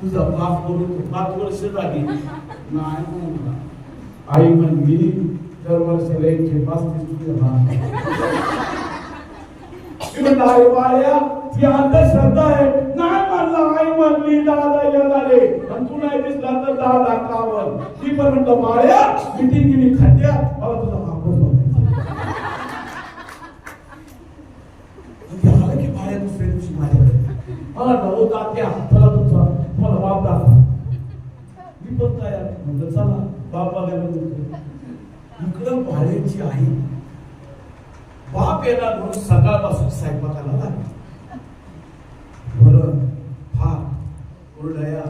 तुझा बाप बोलतो पाच वर्ष झाली. नाही म्हणला. आई म्हणली दर वर्षाला एकशे पस्तीस तुझ्या बाळ्या ती अंधश्रद्धा आहे. नाही म्हणला आई म्हणली दादा येणारे. आणि तू नाही दिसला तर दादा कावर. ती पण बाळ्या मिटिंग गेली तुझा ते की बाळ्या दुसऱ्या दिवशी माझ्याकडे. मला नवो हो, तात्या चला तुमचा मला बाप दाखवा मी पण तयार म्हणलं चला बाप बघायला इकडं भाड्याची आई. बाप येणार म्हणून सकाळपासून स्वयंपाकाला लागली. वरण भात कुरडया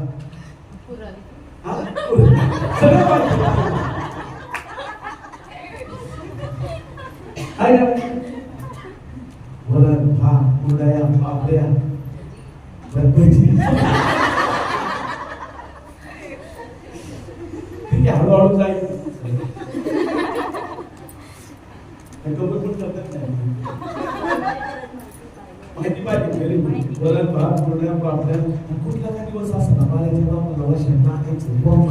वरण भात कुरडया पापड्या भजी ठीक जाईल. माहिती पाहिजे वरण भात पापड्या कुठला का दिवस बॉम्ब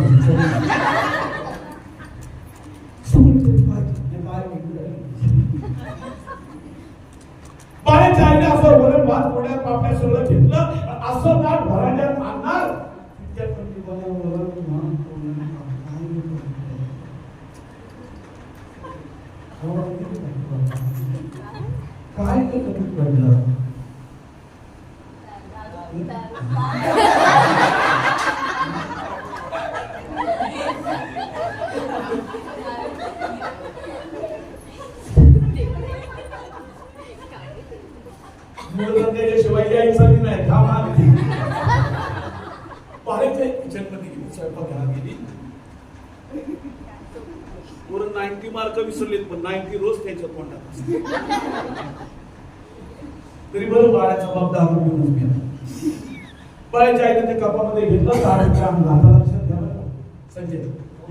बाळाच्या आईने असं वरण भात पापड्या सगळं घेतलं. असं ताट आणणार तितक्यात पण ती बाळा वरण भात कुरड्या पापड्या काय ते कमी पडलं नाही काम किचनमध्ये गेली स्वयंपाकघरात गेली. पूर्ण नाईन्टी मार्क विसरलेत पण नाईन्टी रोज त्यांच्या तोंडात. तरी बरं बाळाचा बाप रुपये घेऊन गेला बाळाच्या आईने ते कपामध्ये घेतलं आणला आता लक्षात. संजय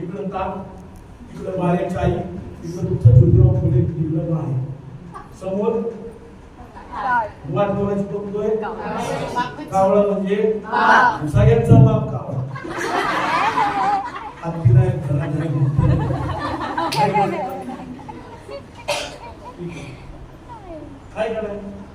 इकडं ताक इकडं बाळ्याची आई इकडं तुमचा ज्योतिराव फुले इकडं बाळ समोर वाट बघायची बघतोय कावळा म्हणजे. सगळ्यांचा बाप कावळा はい、ダメ。